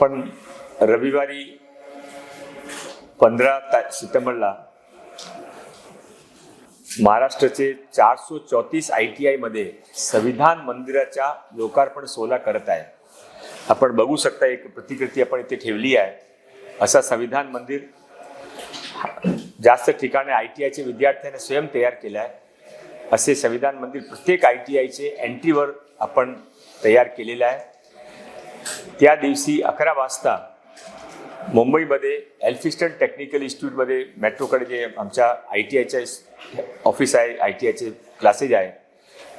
आपण रविवारी पंधरा ता सप्टेंबरला महाराष्ट्राचे चारशे चौतीस आय टी आयमध्ये संविधान मंदिराच्या लोकार्पण सोहळा करत आहे. आपण बघू शकता एक प्रतिकृती आपण इथे ठेवली आहे. असा संविधान मंदिर जास्त ठिकाणी आय टी आयचे विद्यार्थ्यांनी स्वयं तयार केलं आहे असे संविधान मंदिर प्रत्येक आय टी आयचे एंट्रीवर आपण तयार केलेलं आहे. त्या दिवशी अकरा वाजता मुंबईमध्ये एल्फिस्टन टेक्निकल इन्स्टिट्यूटमध्ये मेट्रोकडे जे आमच्या आय टी आयचे ऑफिस आहे आय टी आयचे क्लासेस आहे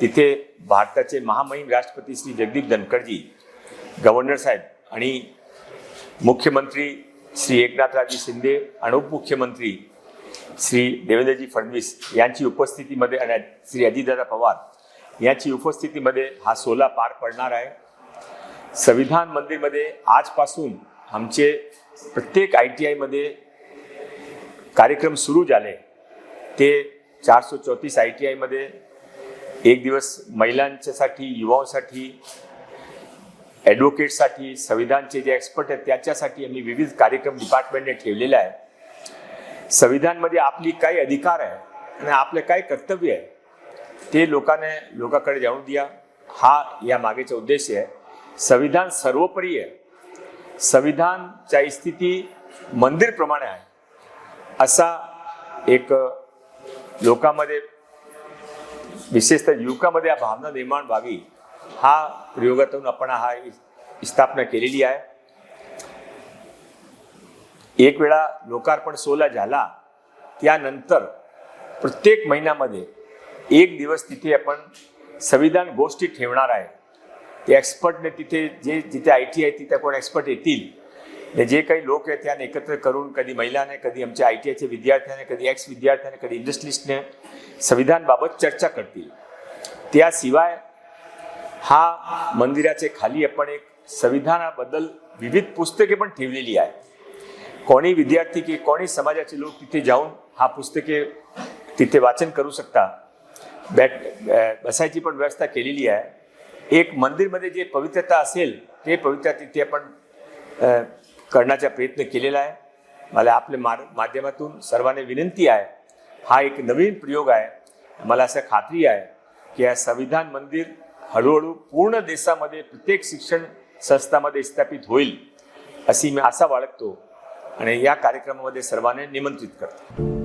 तिथे भारताचे महामहिम राष्ट्रपती श्री जगदीप धनखडजी गव्हर्नर साहेब आणि मुख्यमंत्री श्री एकनाथराजी शिंदे आणि उपमुख्यमंत्री श्री देवेंद्रजी फडणवीस यांची उपस्थितीमध्ये आणि श्री अजितदादा पवार यांची उपस्थितीमध्ये हा सोहळा पार पडणार आहे. संविधान मंदिरमध्ये आजपासून आमचे प्रत्येक आय टी आयमध्ये कार्यक्रम सुरू झाले. ते चारशे चौतीस आय टी आयमध्ये एक दिवस महिलांच्यासाठी युवांसाठी ॲडव्होकेटसाठी संविधानचे जे एक्सपर्ट आहेत त्याच्यासाठी आम्ही विविध कार्यक्रम डिपार्टमेंटने ठेवलेले आहे संविधानमध्ये आपली काय अधिकार आहे आणि आपले काय कर्तव्य आहे ते लोकांना लोकांकडे जाणून द्या. हा या मागेचा उद्देश आहे. संविधान सर्वोपरी आहे. संविधानच्या स्थिती मंदिरप्रमाणे आहे. असा एक लोकांमध्ये विशेषतः युवकामध्ये या भावना निर्माण व्हावी हा प्रयोगातून आपण हा स्थापना केलेली आहे. एक वेळा लोकार्पण सोहळा झाला त्यानंतर प्रत्येक महिन्यामध्ये एक दिवस तिथे आपण संविधान गोष्टी ठेवणार आहे. ते एक्सपर्टने तिथे जे जिथे आय टी आहे तिथे कोण एक्सपर्ट येतील. जे काही लोक आहेत त्याने एकत्र करून कधी महिलाने कधी आमच्या आय टी आयच्या विद्यार्थ्याने कधी एक्स विद्यार्थ्याने कधी इंडस्ट्रिस्टने संविधानबाबत चर्चा करतील. त्याशिवाय हा मंदिराचे खाली आपण एक संविधानाबद्दल विविध पुस्तके पण ठेवलेली आहे कोणी विद्यार्थी की कोणी समाजाचे लोक तिथे जाऊन हा पुस्तके तिथे वाचन करू शकता. बॅट बसायची पण व्यवस्था केलेली आहे. एक मंदिरमध्ये जे पवित्रता असेल ते पवित्रता तिथे आपण करण्याचा प्रयत्न केलेला आहे. मला आपल्या मार माध्यमातून सर्वांना विनंती आहे. हा एक नवीन प्रयोग आहे. मला असं खात्री आहे की या संविधान मंदिर हळूहळू पूर्ण देशामध्ये प्रत्येक शिक्षण संस्थामध्ये स्थापित होईल अशी मी आशा बाळगतो आणि या कार्यक्रमामध्ये सर्वांना निमंत्रित करतो.